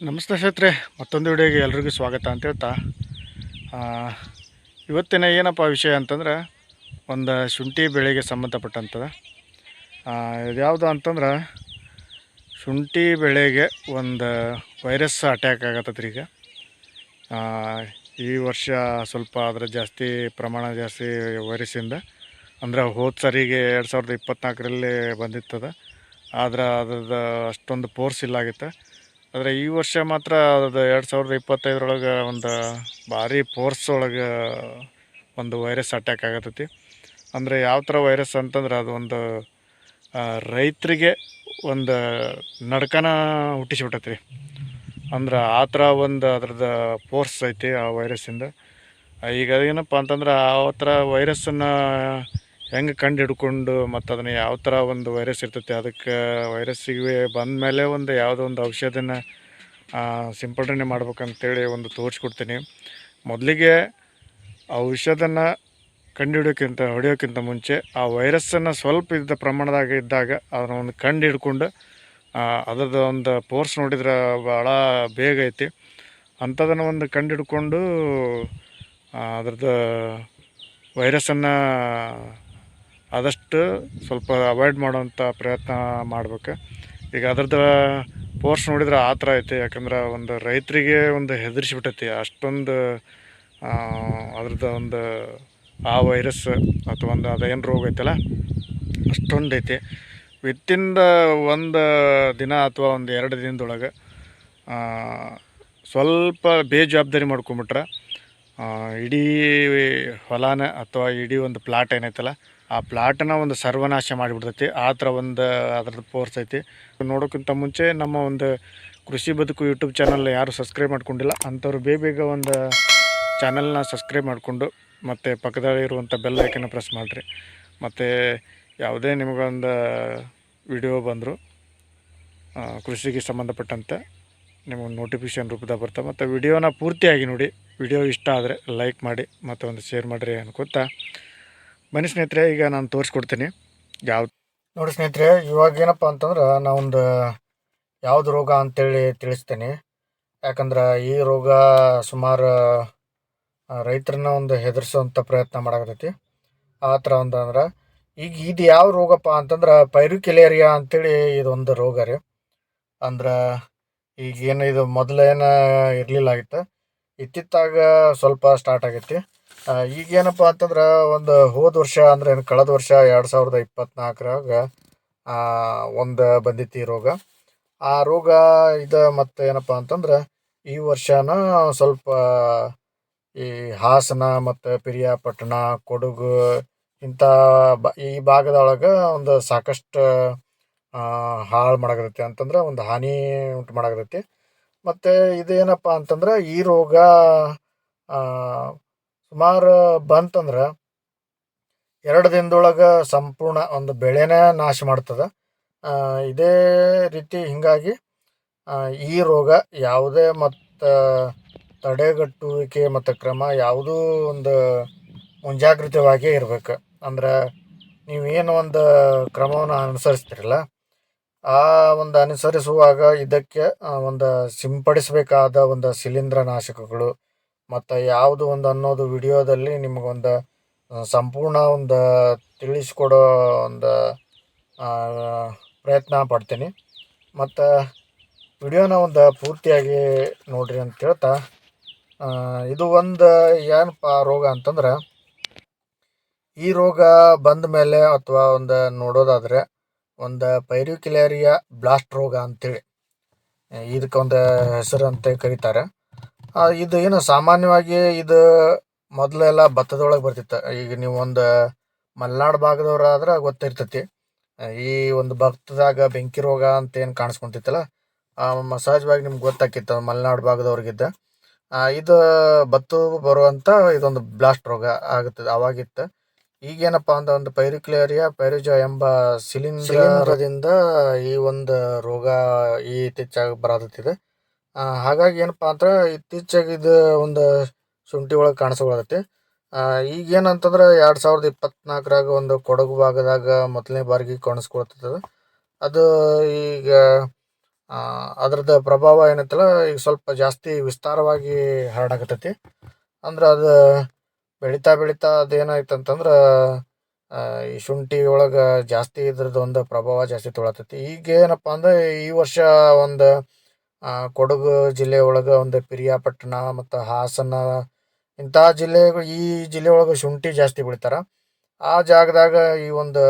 ನಮಸ್ತೆ ಸ್ನೇಹಿತರೆ, ಮತ್ತೊಂದು ವಿಡಿಯೋಗೆ ಎಲ್ರಿಗೂ ಸ್ವಾಗತ ಅಂತ ಹೇಳ್ತಾ ಇವತ್ತಿನ ಏನಪ್ಪ ವಿಷಯ ಅಂತಂದ್ರೆ, ಒಂದು ಶುಂಠಿ ಬೆಳೆಗೆ ಸಂಬಂಧಪಟ್ಟಂಥದ್ದು ಇದ್ಯಾವುದು ಅಂತಂದ್ರೆ, ಶುಂಠಿ ಬೆಳೆಗೆ ಒಂದು ವೈರಸ್ ಅಟ್ಯಾಕ್ ಆಗತ್ತದ್ರಿ ಈಗ. ಈ ವರ್ಷ ಸ್ವಲ್ಪ ಅದರ ಜಾಸ್ತಿ ಪ್ರಮಾಣ ಜಾಸ್ತಿ ವೈರಸ್ಸಿಂದ ಅಂದ್ರೆ ಹೋದ ಸರಿಗೆ ಎರಡು ಸಾವಿರದ ಇಪ್ಪತ್ನಾಲ್ಕರಲ್ಲಿ ಬಂದಿತ್ತದ. ಆದ್ರೆ ಅದ್ರದ್ದು ಅಷ್ಟೊಂದು ಫೋರ್ಸ್ ಇಲ್ಲ ಆಗಿತ್ತು. ಆದರೆ ಈ ವರ್ಷ ಮಾತ್ರ ಅದು ಎರಡು ಸಾವಿರದ ಇಪ್ಪತ್ತೈದರೊಳಗೆ ಒಂದು ಭಾರಿ ಫೋರ್ಸ್ ಒಳಗೆ ಒಂದು ವೈರಸ್ ಅಟ್ಯಾಕ್ ಆಗತ್ತೈತಿ ಅಂದರೆ ಯಾವ ಥರ ವೈರಸ್ ಅಂತಂದ್ರೆ ಅದು ಒಂದು ರೈತರಿಗೆ ಒಂದು ನಡ್ಕನ ಹುಟ್ಟಿಸ್ಬಿಟ್ಟೈತಿ ಅಂದ್ರೆ ಆ ಥರ ಒಂದು ಅದ್ರದ್ದು ಫೋರ್ಸ್ ಐತಿ ಆ ವೈರಸ್ಸಿಂದ ಈಗ ಏನಪ್ಪ ಅಂತಂದ್ರೆ ಆ ಥರ ವೈರಸ್ಸನ್ನು ಹೆಂಗೆ ಕಂಡು ಹಿಡ್ಕೊಂಡು ಮತ್ತು ಅದನ್ನು ಯಾವ ಥರ ಒಂದು ವೈರಸ್ ಇರ್ತೈತಿ, ಅದಕ್ಕೆ ವೈರಸ್ಸಿಗೆ ಬಂದ ಮೇಲೆ ಒಂದು ಯಾವುದೋ ಒಂದು ಔಷಧನ ಸಿಂಪಡಣೆ ಮಾಡ್ಬೇಕಂತೇಳಿ ಒಂದು ತೋರಿಸ್ಕೊಡ್ತೀನಿ. ಮೊದಲಿಗೆ ಔಷಧನ ಕಂಡು ಹಿಡಿಯೋಕ್ಕಿಂತ ಮುಂಚೆ ಆ ವೈರಸ್ಸನ್ನು ಸ್ವಲ್ಪ ಇದ್ದ ಪ್ರಮಾಣದಾಗ ಇದ್ದಾಗ ಅದನ್ನು ಒಂದು ಕಂಡು ಹಿಡ್ಕೊಂಡು ಅದರದ್ದು ಒಂದು ಪೋರ್ಸ್ ನೋಡಿದ್ರೆ ಭಾಳ ಬೇಗ ಐತಿ. ಅಂಥದನ್ನು ಒಂದು ಕಂಡು ಹಿಡ್ಕೊಂಡು ಅದ್ರದ್ದು ವೈರಸ್ಸನ್ನು ಆದಷ್ಟು ಸ್ವಲ್ಪ ಅವಾಯ್ಡ್ ಮಾಡೋವಂಥ ಪ್ರಯತ್ನ ಮಾಡ್ಬೇಕು. ಈಗ ಅದ್ರದ್ದು ಪೋಸ್ಟ್ ನೋಡಿದ್ರೆ ಆ ಥರ ಐತಿ. ಯಾಕಂದ್ರೆ ಒಂದು ರೈತರಿಗೆ ಒಂದು ಹೆದರಿಸಿಬಿಟ್ಟೈತಿ. ಅಷ್ಟೊಂದು ಅದ್ರದ್ದು ಒಂದು, ಆ ವೈರಸ್ ಅಥವಾ ಒಂದು ಅದೇನು ರೋಗ ಐತಲ್ಲ ಅಷ್ಟೊಂದು ಐತಿ ವಿತ್ತಿನ್ ಒಂದು ದಿನ ಅಥವಾ ಒಂದು ಎರಡು ದಿನದೊಳಗೆ ಸ್ವಲ್ಪ ಬೇಜವಾಬ್ದಾರಿ ಮಾಡ್ಕೊಂಬಿಟ್ರೆ ಇಡೀ ಹೊಲನ ಅಥವಾ ಇಡೀ ಒಂದು ಪ್ಲಾಟ್ ಏನೈತಲ್ಲ ಆ ಪ್ಲಾಟನ್ನ ಒಂದು ಸರ್ವನಾಶ ಮಾಡಿಬಿಡ್ತೈತಿ. ಆ ಥರ ಒಂದು, ಅದ್ರದ್ದು ಫೋರ್ಸ್ ಐತಿ. ನೋಡೋಕ್ಕಿಂತ ಮುಂಚೆ ನಮ್ಮ ಒಂದು ಕೃಷಿ ಬದುಕು ಯೂಟ್ಯೂಬ್ ಚಾನಲ್ ಯಾರು ಸಬ್ಸ್ಕ್ರೈಬ್ ಮಾಡ್ಕೊಂಡಿಲ್ಲ, ಅಂಥವ್ರು ಬೇಗ ಬೇಗ ಒಂದು ಚಾನಲ್ನ ಸಬ್ಸ್ಕ್ರೈಬ್ ಮಾಡಿಕೊಂಡು, ಮತ್ತು ಪಕ್ಕದಲ್ಲಿ ಇರುವಂಥ ಬೆಲ್ ಐಕನ್ನ ಪ್ರೆಸ್ ಮಾಡಿರಿ. ಮತ್ತು ಯಾವುದೇ ನಿಮಗೊಂದು ವಿಡಿಯೋ ಬಂದರೂ ಕೃಷಿಗೆ ಸಂಬಂಧಪಟ್ಟಂತೆ ನಿಮಗೆ ನೋಟಿಫಿಕೇಷನ್ ರೂಪದಾಗ ಬರ್ತವೆ ಮತ್ತು ವಿಡಿಯೋನ ಪೂರ್ತಿಯಾಗಿ ನೋಡಿ. ವಿಡಿಯೋ ಇಷ್ಟ ಆದರೆ ಲೈಕ್ ಮಾಡಿ, ಮತ್ತು ಒಂದು ಶೇರ್ ಮಾಡಿರಿ ಅನ್ಕೋತಾ. ಬನ್ನಿ ಸ್ನೇಹಿತರೆ, ಈಗ ನಾನು ತೋರಿಸ್ಕೊಡ್ತೀನಿ. ಯಾವ ನೋಡಿ ಸ್ನೇಹಿತರೆ, ಇವಾಗ ಏನಪ್ಪ ಅಂತಂದ್ರೆ ನಾವೊಂದು ಯಾವ್ದು ರೋಗ ಅಂತೇಳಿ ತಿಳಿಸ್ತೇನೆ. ಯಾಕಂದ್ರೆ ಈ ರೋಗ ಸುಮಾರು ರೈತರನ್ನ ಒಂದು ಹೆದರ್ಸೋಂಥ ಪ್ರಯತ್ನ ಮಾಡಕತ್ತೈತಿ. ಆ ಥರ ಒಂದು ಅಂದ್ರೆ ಈಗ ಇದು ಯಾವ ರೋಗಪ್ಪ ಅಂತಂದ್ರೆ ಪೈರುಕಿಲೇರಿಯಾ ಅಂತೇಳಿ ಇದೊಂದು ರೋಗ ರೀ. ಅಂದ್ರೆ ಈಗ ಏನು ಇದು ಮೊದಲೇನು ಇರಲಿಲ್ಲ ಆಗಿತ್ತು. ಇತ್ತಿತ್ತಾಗ ಸ್ವಲ್ಪ ಸ್ಟಾರ್ಟ್ ಆಗೈತಿ. ಈಗೇನಪ್ಪ ಅಂತಂದ್ರೆ ಒಂದು ಹೋದ ವರ್ಷ ಅಂದ್ರೆ ಏನು, ಕಳೆದ ವರ್ಷ ಎರಡು ಸಾವಿರದ ಇಪ್ಪತ್ತ್ನಾಲ್ಕರಾಗ ಒಂದು ಬಂದಿತ್ತು ಈ ರೋಗ. ಆ ರೋಗ ಇದು ಮತ್ತು ಏನಪ್ಪ ಅಂತಂದ್ರೆ ಈ ವರ್ಷನ ಸ್ವಲ್ಪ ಈ ಹಾಸನ ಮತ್ತು ಪಿರಿಯಾಪಟ್ಟಣ, ಕೊಡಗು ಇಂಥ ಈ ಭಾಗದೊಳಗೆ ಒಂದು ಸಾಕಷ್ಟು ಹಾಳು ಮಾಡಾಕತ್ತೈತಿ ಅಂತಂದ್ರೆ ಒಂದು ಹಾನಿ ಉಂಟು ಮಾಡಾಕತ್ತೈತಿ. ಮತ್ತು ಇದೇನಪ್ಪ ಅಂತಂದ್ರೆ ಈ ರೋಗ ಸುಮಾರು ಬಂತಂದ್ರೆ ಎರಡು ದಿನದೊಳಗೆ ಸಂಪೂರ್ಣ ಒಂದು ಬೆಳೆನೇ ನಾಶ ಮಾಡ್ತದೆ. ಇದೇ ರೀತಿ ಹೀಗಾಗಿ ಈ ರೋಗ ಯಾವುದೇ ಮತ್ತು ತಡೆಗಟ್ಟುವಿಕೆ ಮತ್ತು ಕ್ರಮ ಯಾವುದೂ ಒಂದು ಮುಂಜಾಗ್ರತವಾಗಿ ಇರ್ಬೇಕು. ಅಂದ್ರೆ ನೀವೇನು ಒಂದು ಕ್ರಮವನ್ನು ಅನುಸರಿಸ್ತಿರಲ್ಲ, ಆ ಒಂದು ಅನುಸರಿಸುವಾಗ ಇದಕ್ಕೆ ಒಂದು ಸಿಂಪಡಿಸಬೇಕಾದ ಒಂದು ಶಿಲೀಂಧ್ರ ನಾಶಕಗಳು ಮತ್ತು ಯಾವುದು ಒಂದು ಅನ್ನೋದು ವಿಡಿಯೋದಲ್ಲಿ ನಿಮಗೊಂದು ಸಂಪೂರ್ಣ ಒಂದು ತಿಳಿಸ್ಕೊಡೋ ಒಂದು ಪ್ರಯತ್ನ ಪಡ್ತೀನಿ. ಮತ್ತು ವಿಡಿಯೋನ ಒಂದು ಪೂರ್ತಿಯಾಗಿ ನೋಡ್ರಿ ಅಂತ ಹೇಳ್ತಾ ಇದು ಒಂದು ಏನಪ್ಪ ರೋಗ ಅಂತಂದ್ರೆ, ಈ ರೋಗ ಬಂದ ಮೇಲೆ ಅಥವಾ ಒಂದು ನೋಡೋದಾದರೆ ಒಂದು ಪೈರಿಕ್ಯುಲೇರಿಯಾ ಬ್ಲಾಸ್ಟ್ ರೋಗ ಅಂತೇಳಿ ಇದಕ್ಕೊಂದು ಹೆಸರು ಅಂತ ಕರೀತಾರೆ. ಇದು ಏನು ಸಾಮಾನ್ಯವಾಗಿ ಇದು ಮೊದಲೆಲ್ಲ ಭತ್ತದೊಳಗೆ ಬರ್ತಿತ್ತು. ಈಗ ನೀವು ಒಂದು ಮಲೆನಾಡು ಭಾಗದವರಾದ್ರೆ ಗೊತ್ತಿರ್ತೈತಿ. ಆ, ಈ ಒಂದು ಭತ್ತದಾಗ ಬೆಂಕಿ ರೋಗ ಅಂತ ಏನು ಕಾಣಿಸ್ಕೊಂತಿತ್ತಲ್ಲ ಸಹಜವಾಗಿ ನಿಮ್ಗೆ ಗೊತ್ತಾಕಿತ್ತು ಮಲೆನಾಡು ಭಾಗದವ್ರಿಗಿದ್ದ. ಇದು ಭತ್ತ ಬರುವಂಥ ಇದೊಂದು ಬ್ಲಾಸ್ಟ್ ರೋಗ ಆಗುತ್ತದೆ ಅವಾಗಿತ್ತು. ಈಗೇನಪ್ಪ ಅಂತ ಒಂದು ಪೈರಿಕ್ಲೇರಿಯಾ ಪೈರಿಜ ಎಂಬ ಶಿಲೀಂಧ್ರದಿಂದ ಈ ಒಂದು ರೋಗ ಈ ಇತ್ತೀಚಾಗಿ ಬರತೈತಿದೆ ಆ, ಹಾಗಾಗಿ ಏನಪ್ಪ ಅಂದ್ರೆ ಇತ್ತೀಚೆಗೆ ಇದು ಒಂದು ಶುಂಠಿ ಒಳಗೆ ಕಾಣಿಸ್ಕೊಳಕತ್ತೈತಿ ಈಗ ಏನಂತಂದ್ರೆ ಎರಡು ಸಾವಿರದ ಇಪ್ಪತ್ನಾಲ್ಕರಾಗ ಒಂದು ಕೊಡಗು ಭಾಗದಾಗ ಮೊದಲನೇ ಬಾರಿಗೆ ಕಾಣಿಸ್ಕೊಳ್ತದೆ. ಅದು ಈಗ ಅದರದ್ದು ಪ್ರಭಾವ ಏನೈತಲ್ಲ ಈಗ ಸ್ವಲ್ಪ ಜಾಸ್ತಿ ವಿಸ್ತಾರವಾಗಿ ಹರಡಕತ್ತೈತಿ. ಅಂದ್ರೆ ಅದು ಬೆಳೀತಾ ಬೆಳೀತಾ ಅದೇನಾಯ್ತು ಅಂತಂದ್ರೆ ಈ ಶುಂಠಿ ಒಳಗೆ ಜಾಸ್ತಿ ಇದ್ರದ್ದು ಒಂದು ಪ್ರಭಾವ ಜಾಸ್ತಿ ತೊಳತೈತಿ. ಈಗ ಏನಪ್ಪ ಅಂದ್ರೆ ಈ ವರ್ಷ ಒಂದು ಕೊಡಗು ಜಿಲ್ಲೆ ಒಳಗೆ ಒಂದು ಪಿರಿಯಾಪಟ್ಟಣ ಮತ್ತು ಹಾಸನ ಇಂಥ ಜಿಲ್ಲೆಗಳು, ಈ ಜಿಲ್ಲೆ ಒಳಗೆ ಶುಂಠಿ ಜಾಸ್ತಿ ಬೆಳಿತಾರೆ. ಆ ಜಾಗದಾಗ ಈ ಒಂದು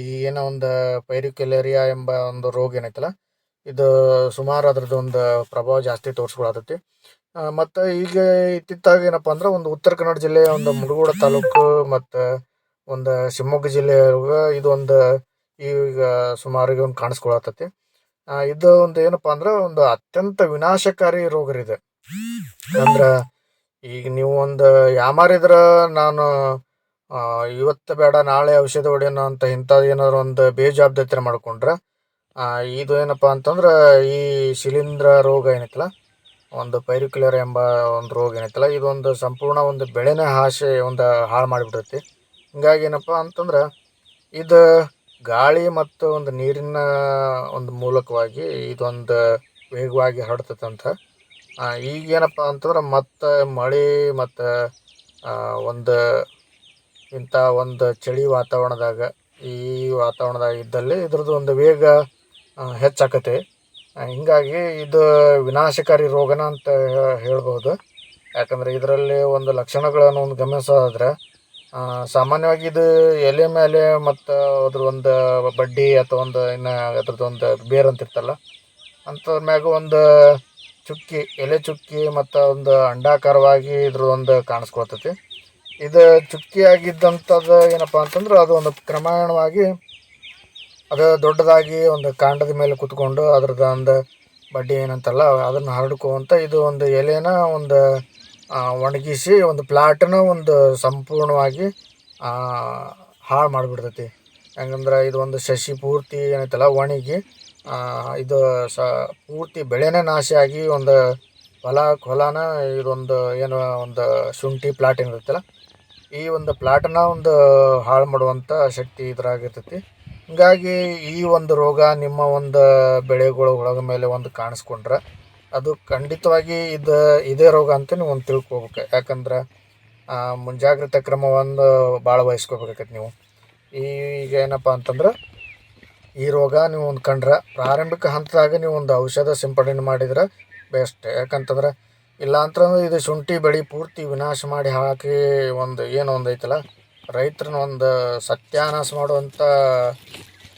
ಈ ಏನೋ ಒಂದು ಪೈರಿಕ್ಯುಲೇರಿಯಾ ಎಂಬ ಒಂದು ರೋಗ ಏನೈತಲ್ಲ, ಇದು ಸುಮಾರು ಅದ್ರದ್ದು ಒಂದು ಪ್ರಭಾವ ಜಾಸ್ತಿ ತೋರಿಸ್ಕೊಳತೈತಿ. ಮತ್ತು ಈಗ ಇತ್ತಿತ್ತಾಗ ಏನಪ್ಪ ಅಂದ್ರೆ ಒಂದು ಉತ್ತರ ಕನ್ನಡ ಜಿಲ್ಲೆಯ ಒಂದು ಮುಡುಗೋಡ ತಾಲೂಕು ಮತ್ತು ಒಂದು ಶಿವಮೊಗ್ಗ ಜಿಲ್ಲೆಯೊಳಗೆ ಇದು ಈಗ ಸುಮಾರಿಗೆ ಒಂದು ಕಾಣಿಸ್ಕೊಳತೈತಿ. ಇದು ಒಂದು ಏನಪ್ಪಾ ಅಂದ್ರೆ ಒಂದು ಅತ್ಯಂತ ವಿನಾಶಕಾರಿ ರೋಗ ಇದೆ ಅಂದ್ರೆ ಈಗ ನೀವು ಒಂದು ಯಾಮಾರಿದ್ರ ನಾನು ಇವತ್ತು ಬೇಡ, ನಾಳೆ ಔಷಧ ಹೊಡೆಯೋಣ ಅಂತ ಇಂಥದ್ದು ಏನಾದ್ರು ಒಂದು ಬೇಜವಾಬ್ದಾರಿ ಮಾಡ್ಕೊಂಡ್ರೆ ಇದು ಏನಪ್ಪ ಅಂತಂದ್ರೆ ಈ ಶಿಲೀಂಧ್ರ ರೋಗ ಏನೈತಲ್ಲ, ಒಂದು ಪೈರಿಕ್ಯುಲರ್ ಎಂಬ ಒಂದು ರೋಗ ಏನೈತಲ್ಲ, ಇದೊಂದು ಸಂಪೂರ್ಣ ಒಂದು ಬೆಳೆನೇ ಹಾಶೆ, ಒಂದು ಹಾಳು ಮಾಡಿಬಿಡುತ್ತೆ ಹಿಂಗಾಗಿ ಏನಪ್ಪ ಅಂತಂದ್ರೆ ಇದು ಗಾಳಿ ಮತ್ತು ಒಂದು ನೀರಿನ ಒಂದು ಮೂಲಕವಾಗಿ ಇದೊಂದು ವೇಗವಾಗಿ ಹರಡ್ತೈತಂತ ಈಗೇನಪ್ಪ ಅಂತಂದ್ರೆ ಮತ್ತೆ ಮಳೆ ಮತ್ತು ಒಂದು ಇಂಥ ಒಂದು ಚಳಿ ವಾತಾವರಣದಾಗ, ಈ ವಾತಾವರಣದಾಗ ಇದ್ದಲ್ಲಿ ಇದ್ರದ್ದು ಒಂದು ವೇಗ ಹೆಚ್ಚಾಕತಿ ಹೀಗಾಗಿ ಇದು ವಿನಾಶಕಾರಿ ರೋಗನ ಅಂತ ಹೇಳ್ಬೋದು ಯಾಕಂದರೆ ಇದರಲ್ಲಿ ಒಂದು ಲಕ್ಷಣಗಳನ್ನು ಒಂದು ಗಮನಿಸೋದಾದ್ರೆ ಸಾಮಾನ್ಯವಾಗಿ ಇದು ಎಲೆ ಮೇಲೆ ಮತ್ತು ಅದ್ರ ಒಂದು ಬಡ್ಡಿ ಅಥವಾ ಒಂದು ಇನ್ನು ಅದ್ರದ್ದೊಂದು ಬೇರು ಅಂತಿರ್ತಲ್ಲ ಅಂಥದ್ರ ಮ್ಯಾಗ ಒಂದು ಚುಕ್ಕಿ, ಎಲೆ ಚುಕ್ಕಿ ಮತ್ತು ಒಂದು ಅಂಡಾಕಾರವಾಗಿ ಇದ್ರದೊಂದು ಕಾಣಿಸ್ಕೊಳ್ತೈತಿ. ಇದು ಚುಕ್ಕಿ ಆಗಿದ್ದಂಥದ್ದು ಏನಪ್ಪ ಅಂತಂದ್ರೆ ಅದು ಒಂದು ಕ್ರಮಾಯಣವಾಗಿ ಅದು ದೊಡ್ಡದಾಗಿ ಒಂದು ಕಾಂಡದ ಮೇಲೆ ಕುತ್ಕೊಂಡು ಅದ್ರದ್ದು ಒಂದು ಬಡ್ಡಿ ಏನಂತಲ್ಲ ಅದನ್ನು ಹರಡ್ಕೊಂತ ಇದು ಒಂದು ಎಲೆನ ಒಂದು ಒಣಗಿಸಿ ಒಂದು ಪ್ಲಾಟನ್ನ ಒಂದು ಸಂಪೂರ್ಣವಾಗಿ ಹಾಳು ಮಾಡಿಬಿಡ್ತೈತಿ. ಹೆಂಗಂದ್ರೆ ಇದು ಒಂದು ಸಸಿ ಪೂರ್ತಿ ಏನೈತಲ್ಲ, ಒಣಗಿ ಇದು ಸ, ಪೂರ್ತಿ ಬೆಳೆನೇ ನಾಶ ಆಗಿ ಒಂದು ಹೊಲ, ಹೊಲನ ಇದೊಂದು ಏನು ಒಂದು ಶುಂಠಿ ಪ್ಲಾಟ್ ಏನಿರುತ್ತಲ್ಲ ಈ ಒಂದು ಪ್ಲಾಟನ್ನ ಒಂದು ಹಾಳು ಮಾಡುವಂಥ ಶಕ್ತಿ ಇದ್ರಾಗಿರ್ತೈತಿ. ಹೀಗಾಗಿ ಈ ಒಂದು ರೋಗ ನಿಮ್ಮ ಒಂದು ಬೆಳೆಗಳ ಒಳಗ ಮೇಲೆ ಒಂದು ಕಾಣಿಸ್ಕೊಂಡ್ರೆ ಅದು ಖಂಡಿತವಾಗಿ ಇದು, ಇದೇ ರೋಗ ಅಂತ ನೀವು ಒಂದು ತಿಳ್ಕೊಬೇಕು. ಯಾಕಂದ್ರೆ ಮುಂಜಾಗ್ರತೆ ಕ್ರಮ ಒಂದು ಭಾಳ ವಹಿಸ್ಕೋಬೇಕಾಗತ್ತೆ ನೀವು. ಈಗ ಏನಪ್ಪ ಅಂತಂದ್ರೆ, ಈ ರೋಗ ನೀವು ಒಂದು ಕಂಡ್ರೆ ಪ್ರಾರಂಭಿಕ ಹಂತದಾಗ ನೀವು ಒಂದು ಔಷಧ ಸಿಂಪಡಣೆ ಮಾಡಿದ್ರೆ ಬೆಸ್ಟ್. ಯಾಕಂತಂದ್ರೆ ಇಲ್ಲ ಅಂತಂದ್ರೆ ಇದು ಶುಂಠಿ ಬೆಳೆ ಪೂರ್ತಿ ವಿನಾಶ ಮಾಡಿ ಹಾಕಿ ಒಂದು ಏನು ಒಂದು ಐತಲ್ಲ ರೈತರನ್ನ ಒಂದು ಸತ್ಯಾನಾಶ ಮಾಡುವಂಥ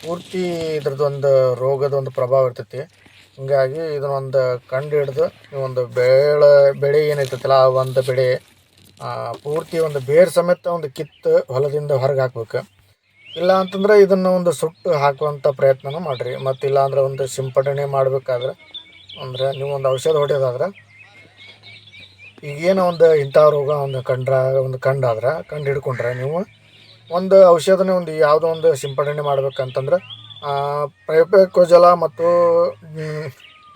ಪೂರ್ತಿ ಇದ್ರದ್ದು ಒಂದು ರೋಗದ ಒಂದು ಪ್ರಭಾವ ಇರ್ತೈತಿ. ಹಿಂಗಾಗಿ ಇದನ್ನೊಂದು ಕಂಡು ಹಿಡಿದು ಒಂದು ಬೆಳೆ ಬೆಳೆ ಏನೈತಲ್ಲ ಆ ಒಂದು ಬೆಳೆ ಪೂರ್ತಿ ಒಂದು ಬೇರು ಸಮೇತ ಒಂದು ಕಿತ್ತು ಹೊಲದಿಂದ ಹೊರಗೆ ಹಾಕ್ಬೇಕು. ಇಲ್ಲ ಅಂತಂದ್ರೆ ಇದನ್ನು ಒಂದು ಸುಟ್ಟು ಹಾಕುವಂಥ ಪ್ರಯತ್ನನೂ ಮಾಡಿರಿ. ಮತ್ತು ಇಲ್ಲಾಂದ್ರೆ ಒಂದು ಸಿಂಪಡಣೆ ಮಾಡಬೇಕಾದ್ರೆ, ಅಂದ್ರೆ ನೀವು ಒಂದು ಔಷಧ ಹೊಡೆಯೋದಾದ್ರೆ, ಈಗೇನೋ ಒಂದು ಇಂಥ ರೋಗ ಒಂದು ಕಂಡ್ರ, ಒಂದು ಕಂಡಾದ್ರೆ, ಕಂಡು ಹಿಡ್ಕೊಂಡ್ರೆ ನೀವು ಒಂದು ಔಷಧನೇ ಒಂದು ಯಾವುದೋ ಒಂದು ಸಿಂಪಡಣೆ ಮಾಡ್ಬೇಕಂತಂದ್ರೆ ಪ್ರೈಪೆಕೋಜಲ ಮತ್ತು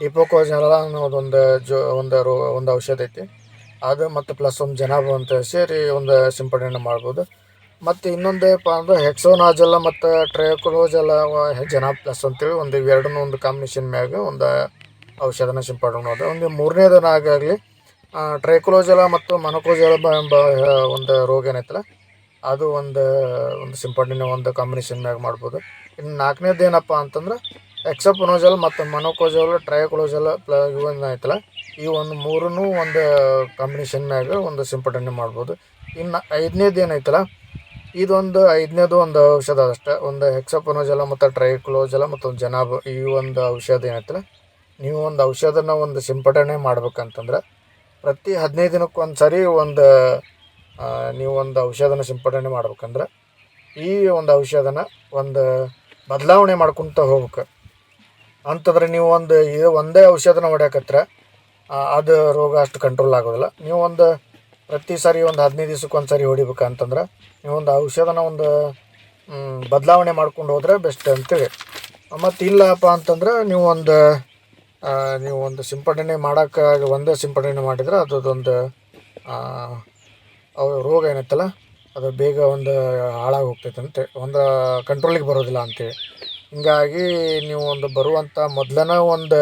ಡಿಪೋಕೋಜಲ ಅನ್ನೋದೊಂದು ಜೋ, ಒಂದು ರೋ, ಒಂದು ಔಷಧ ಐತಿ. ಅದು ಮತ್ತು ಪ್ಲಸ್ ಒಂದು ಜನಾಬ್ ಅಂತ ಸೇರಿ ಒಂದು ಸಿಂಪಡಣೆ ಮಾಡ್ಬೋದು. ಮತ್ತು ಇನ್ನೊಂದೇಪ್ಪ ಅಂದ್ರೆ ಹೆಕ್ಸೋನಾಜಲ ಮತ್ತು ಟ್ರೈಕ್ರೋಜಲ ಜನಾಬ್ ಪ್ಲಸ್ ಅಂತೇಳಿ ಒಂದು ಇವೆರಡನ್ನೂ ಒಂದು ಕಾಂಬಿನೇಷನ್ ಮ್ಯಾಗ ಒಂದು ಔಷಧನ ಸಿಂಪಡಣೆ ಮಾಡೋದು ಒಂದು ಮೂರನೇದನಾಗಲಿ ಟ್ರೈಕ್ರೋಜಲ ಮತ್ತು ಮನಕೋಜಲ ಎಂಬ ಒಂದು ರೋಗ ಏನೈತಲ್ಲ ಅದು ಒಂದು ಒಂದು ಸಿಂಪಡಣೆ ಒಂದು ಕಾಂಬಿನೇಷನ್ ಮ್ಯಾಗ ಮಾಡ್ಬೋದು. ಇನ್ನು ನಾಲ್ಕನೇದು ಏನಪ್ಪ ಅಂತಂದ್ರೆ ಎಕ್ಸಪ್ನೋಜಲ್ ಮತ್ತು ಮನೋಕೋಜಲ್ ಟ್ರೈಕ್ಲೋಜಲ್ ಪ್ಲ ಇವನ್ನ ಐತಲ್ಲ, ಈ ಒಂದು ಮೂರನ್ನು ಒಂದು ಕಾಂಬಿನೇಷನ್ನಾಗ ಒಂದು ಸಿಂಪಡಣೆ ಮಾಡ್ಬೋದು. ಇನ್ನು ಐದನೇದು ಏನೈತಲ್ಲ ಇದೊಂದು ಐದನೇದು ಒಂದು ಔಷಧ ಅಷ್ಟೇ, ಒಂದು ಹೆಕ್ಸಪನೋಜಲ ಮತ್ತು ಟ್ರೈಕ್ಲೋಜಲ ಮತ್ತು ಜನಾಬ್, ಈ ಒಂದು ಔಷಧ ಏನೈತಲ್ಲ ನೀವು ಒಂದು ಔಷಧನ ಒಂದು ಸಿಂಪಡಣೆ ಮಾಡ್ಬೇಕಂತಂದ್ರೆ, ಪ್ರತಿ ಹದಿನೈದು ದಿನಕ್ಕೊಂದು ಸರಿ ಒಂದು ನೀವು ಒಂದು ಔಷಧನ ಸಿಂಪಡಣೆ ಮಾಡ್ಬೇಕಂದ್ರೆ, ಈ ಒಂದು ಔಷಧನ ಒಂದು ಬದಲಾವಣೆ ಮಾಡ್ಕೊತ ಹೋಗ್ಬೇಕು. ಅಂತಂದ್ರೆ ನೀವು ಒಂದು ಇದು ಒಂದೇ ಔಷಧನ ಹೊಡ್ಯಾಕತ್ರ ಅದು ರೋಗ ಅಷ್ಟು ಕಂಟ್ರೋಲ್ ಆಗೋದಿಲ್ಲ. ನೀವು ಒಂದು ಪ್ರತಿ ಸಾರಿ ಒಂದು ಹದಿನೈದು ದಿವ್ಸಕ್ಕೆ ಒಂದು ಸಾರಿ ಹೊಡಿಬೇಕಂತಂದ್ರೆ ನೀವು ಒಂದು ಔಷಧನ ಒಂದು ಬದಲಾವಣೆ ಮಾಡ್ಕೊಂಡು ಹೋದರೆ ಬೆಸ್ಟ್ ಅಂತೇಳಿ. ಮತ್ತು ಇಲ್ಲಪ್ಪ ಅಂತಂದ್ರೆ ನೀವು ಒಂದು ನೀವು ಒಂದು ಸಿಂಪಡಣೆ ಮಾಡೋಕ್ಕಾಗಿ ಒಂದೇ ಸಿಂಪಡಣೆ ಮಾಡಿದ್ರೆ ಅದೊಂದು ಅವು ರೋಗ ಏನೈತಲ್ಲ ಅದು ಬೇಗ ಒಂದು ಹಾಳಾಗಿ ಹೋಗ್ತೈತೆ ಅಂತ ಒಂದು ಕಂಟ್ರೋಲಿಗೆ ಬರೋದಿಲ್ಲ ಅಂತೇಳಿ ಹಿಂಗಾಗಿ ನೀವು ಒಂದು ಬರುವಂಥ ಮೊದಲನ ಒಂದು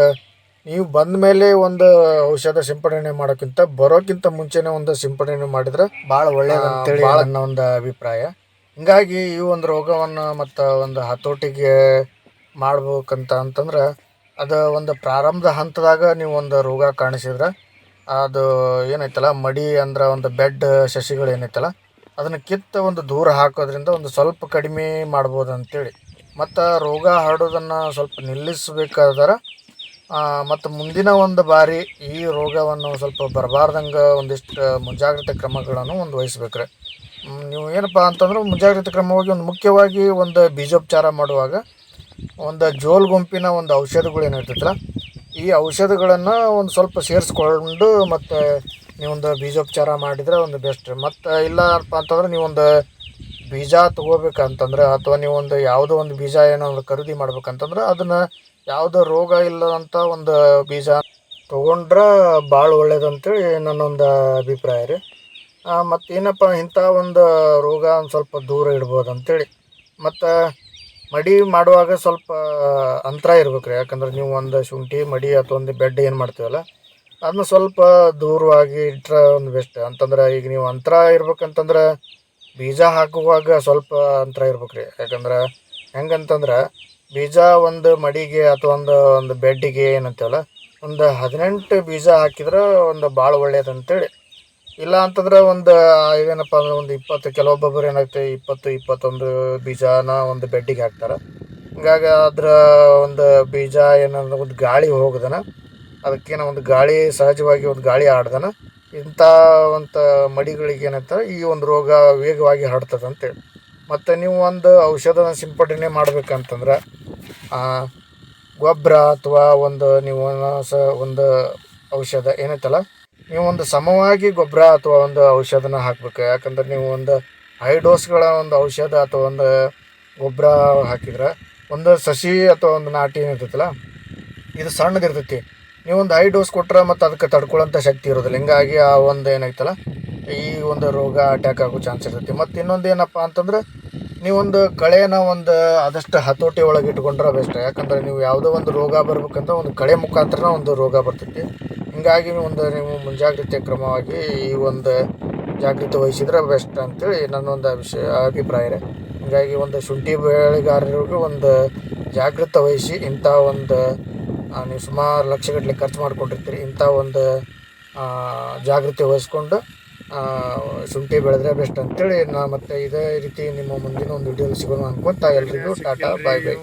ನೀವು ಬಂದ ಮೇಲೆ ಒಂದು ಔಷಧ ಸಿಂಪಡಣೆ ಮಾಡೋಕ್ಕಿಂತ ಬರೋಕ್ಕಿಂತ ಮುಂಚೆನೇ ಒಂದು ಸಿಂಪಡಣೆ ಮಾಡಿದ್ರೆ ಭಾಳ ಒಳ್ಳೇದಂತೇಳಿ ನನ್ನ ಒಂದು ಅಭಿಪ್ರಾಯ. ಹಿಂಗಾಗಿ ಈ ಒಂದು ರೋಗವನ್ನು ಮತ್ತು ಒಂದು ಹತೋಟಿಗೆ ಮಾಡ್ಬೇಕಂತ ಅಂತಂದ್ರೆ ಅದು ಒಂದು ಪ್ರಾರಂಭದ ಹಂತದಾಗ ನೀವು ಒಂದು ರೋಗ ಕಾಣಿಸಿದ್ರೆ ಅದು ಏನೈತಲ್ಲ ಮಡಿ ಅಂದ್ರೆ ಒಂದು ಬೆಡ್ ಸಸಿಗಳು ಏನೈತಲ್ಲ ಅದನ್ನು ಕಿತ್ತ ಒಂದು ದೂರ ಹಾಕೋದ್ರಿಂದ ಒಂದು ಸ್ವಲ್ಪ ಕಡಿಮೆ ಮಾಡ್ಬೋದು ಅಂತೇಳಿ ಮತ್ತು ರೋಗ ಹರಡೋದನ್ನು ಸ್ವಲ್ಪ ನಿಲ್ಲಿಸಬೇಕಾದ್ರೆ ಮತ್ತು ಮುಂದಿನ ಒಂದು ಬಾರಿ ಈ ರೋಗವನ್ನು ಸ್ವಲ್ಪ ಬರಬಾರ್ದಂಗೆ ಒಂದಿಷ್ಟು ಮುಂಜಾಗ್ರತೆ ಕ್ರಮಗಳನ್ನು ಒಂದು ವಹಿಸ್ಬೇಕ್ರೆ ನೀವು ಏನಪ್ಪ ಅಂತಂದ್ರೆ ಮುಂಜಾಗ್ರತೆ ಕ್ರಮವಾಗಿ ಒಂದು ಮುಖ್ಯವಾಗಿ ಒಂದು ಬೀಜೋಪಚಾರ ಮಾಡುವಾಗ ಒಂದು ಜೋಲ್ ಗುಂಪಿನ ಒಂದು ಔಷಧಗಳು ಏನಿರ್ತೈತಲ್ಲ ಈ ಔಷಧಗಳನ್ನು ಒಂದು ಸ್ವಲ್ಪ ಸೇರಿಸ್ಕೊಂಡು ಮತ್ತು ನೀವೊಂದು ಬೀಜೋಪಚಾರ ಮಾಡಿದರೆ ಒಂದು ಬೆಸ್ಟ್. ಮತ್ತು ಇಲ್ಲಪ್ಪ ಅಂತಂದ್ರೆ ನೀವೊಂದು ಬೀಜ ತೊಗೋಬೇಕಂತಂದ್ರೆ ಅಥವಾ ನೀವೊಂದು ಯಾವುದೋ ಒಂದು ಬೀಜ ಏನೋ ಒಂದು ಖರೀದಿ ಮಾಡ್ಬೇಕಂತಂದ್ರೆ ಅದನ್ನು ಯಾವುದೋ ರೋಗ ಇಲ್ಲದಂಥ ಒಂದು ಬೀಜ ತೊಗೊಂಡ್ರೆ ಭಾಳ ಒಳ್ಳೇದಂತೇಳಿ ನನ್ನೊಂದು ಅಭಿಪ್ರಾಯ ರೀ. ಮತ್ತು ಏನಪ್ಪ, ಇಂಥ ಒಂದು ರೋಗ ಒಂದು ಸ್ವಲ್ಪ ದೂರ ಇಡ್ಬೋದು ಅಂತೇಳಿ ಮತ್ತು ಮಡಿ ಮಾಡುವಾಗ ಸ್ವಲ್ಪ ಅಂತರ ಇರ್ಬೇಕು ರೀ ಯಾಕಂದ್ರೆ ನೀವು ಒಂದು ಶುಂಠಿ, ಮಡಿ ಅಥವಾ ಒಂದು ಬೆಡ್ ಏನು ಮಾಡ್ತೀವಲ್ಲ ಅದನ್ನ ಸ್ವಲ್ಪ ದೂರವಾಗಿ ಇಟ್ರೆ ಒಂದು ಬೆಸ್ಟ್ ಅಂತಂದ್ರೆ ಈಗ ನೀವು ಅಂತರ ಇರ್ಬೇಕಂತಂದ್ರೆ ಬೀಜ ಹಾಕುವಾಗ ಸ್ವಲ್ಪ ಅಂತರ ಇರ್ಬೇಕು ರೀ ಯಾಕಂದ್ರೆ ಹೆಂಗಂತಂದ್ರೆ ಬೀಜ ಒಂದು ಮಡಿಗೆ ಅಥವಾ ಒಂದು ಒಂದು ಬೆಡ್ಡಿಗೆ ಏನಂತೇವಲ್ಲ, ಒಂದು ಹದಿನೆಂಟು ಬೀಜ ಹಾಕಿದ್ರೆ ಒಂದು ಭಾಳ ಒಳ್ಳೆಯದಂತೇಳಿ ಇಲ್ಲ ಅಂತಂದ್ರೆ ಒಂದು ಏನಪ್ಪ ಅಂದ್ರೆ ಒಂದು ಇಪ್ಪತ್ತು ಕೆಲವೊಬ್ಬೊಬ್ಬರು ಏನಾಗ್ತದೆ ಇಪ್ಪತ್ತು, ಇಪ್ಪತ್ತೊಂದು ಬೀಜನ ಒಂದು ಬೆಡ್ಡಿಗೆ ಹಾಕ್ತಾರೆ. ಹಿಂಗಾಗಿ ಅದ್ರ ಒಂದು ಬೀಜ ಏನಂದ್ರೆ ಒಂದು ಗಾಳಿ ಹೋಗದನ ಅದಕ್ಕೇನೋ ಒಂದು ಗಾಳಿ, ಸಹಜವಾಗಿ ಒಂದು ಗಾಳಿ ಆಡ್ದನ. ಇಂಥ ಒಂಥ ಮಡಿಗಳಿಗೆ ಏನಂತ ಈ ಒಂದು ರೋಗ ವೇಗವಾಗಿ ಹರಡ್ತದೆ ಅಂತೇಳಿ. ಮತ್ತು ನೀವು ಒಂದು ಔಷಧನ ಸಿಂಪಡಣೆ ಮಾಡ್ಬೇಕಂತಂದ್ರೆ ಗೊಬ್ಬರ ಅಥವಾ ಒಂದು ನೀವು ಸ, ಒಂದು ಔಷಧ ಏನೈತಲ್ಲ, ನೀವು ಒಂದು ಸಮವಾಗಿ ಗೊಬ್ಬರ ಅಥವಾ ಒಂದು ಔಷಧನ ಹಾಕ್ಬೇಕು. ಯಾಕಂದ್ರೆ ನೀವು ಒಂದು ಹೈ ಡೋಸ್ಗಳ ಒಂದು ಔಷಧ ಅಥವಾ ಒಂದು ಗೊಬ್ಬರ ಹಾಕಿದ್ರೆ, ಒಂದು ಸಸಿ ಅಥವಾ ಒಂದು ನಾಟಿ ಏನಿರ್ತೈತಲ್ಲ ಇದು ಸಣ್ಣದಿರ್ತೈತಿ. ನೀವು ಒಂದು ಹೈ ಡೋಸ್ ಕೊಟ್ರೆ ಮತ್ತು ಅದಕ್ಕೆ ತಡ್ಕೊಳ್ಳೋಂಥ ಶಕ್ತಿ ಇರೋದಿಲ್ಲ. ಹಿಂಗಾಗಿ ಆ ಒಂದು ಏನಾಯ್ತಲ್ಲ, ಈ ಒಂದು ರೋಗ ಅಟ್ಯಾಕ್ ಆಗೋ ಚಾನ್ಸ್ ಇರ್ತೈತಿ. ಮತ್ತು ಇನ್ನೊಂದು ಏನಪ್ಪ ಅಂತಂದ್ರೆ, ನೀವೊಂದು ಕಳೆನ ಒಂದು ಆದಷ್ಟು ಹತೋಟಿ ಒಳಗೆ ಇಟ್ಕೊಂಡ್ರೆ ಬೆಸ್ಟ್ ಯಾಕಂದ್ರೆ ನೀವು ಯಾವುದೋ ಒಂದು ರೋಗ ಬರ್ಬೇಕಂತ ಒಂದು ಕಳೆ ಮುಖಾಂತರ ಒಂದು ರೋಗ ಬರ್ತೈತಿ. ಹಿಂಗಾಗಿ ಒಂದು ನೀವು ಮುಂಜಾಗ್ರತೆ ಕ್ರಮವಾಗಿ ಈ ಒಂದು ಜಾಗೃತಿ ವಹಿಸಿದ್ರೆ ಬೆಸ್ಟ್ ಅಂತೇಳಿ ನನ್ನೊಂದು ವಿಷಯ ಅಭಿಪ್ರಾಯ. ರೀ ಹಿಂಗಾಗಿ ಒಂದು ಶುಂಠಿ ಬೆಳೆಗಾರರಿಗೂ ಒಂದು ಜಾಗೃತ ವಹಿಸಿ ಇಂಥ ಒಂದು ನೀವು ಸುಮಾರು ಲಕ್ಷಗಟ್ಟಲೆ ಖರ್ಚು ಮಾಡ್ಕೊಂಡಿರ್ತೀರಿ ಇಂಥ ಒಂದು ಜಾಗೃತಿ ವಹಿಸ್ಕೊಂಡು ಶುಂಠಿ ಬೆಳೆದ್ರೆ ಬೆಸ್ಟ್ ಅಂತೇಳಿ ನಾ ಮತ್ತೆ ಇದೇ ರೀತಿ ನಿಮ್ಮ ಮುಂದಿನ ಒಂದು ವಿಡಿಯೋ ಸಿಗೋಣ ಅನ್ಕೊಂತ ಎಲ್ರಿಗೂ ಟಾಟಾ ಬಾಯ್ ಬಾಯ್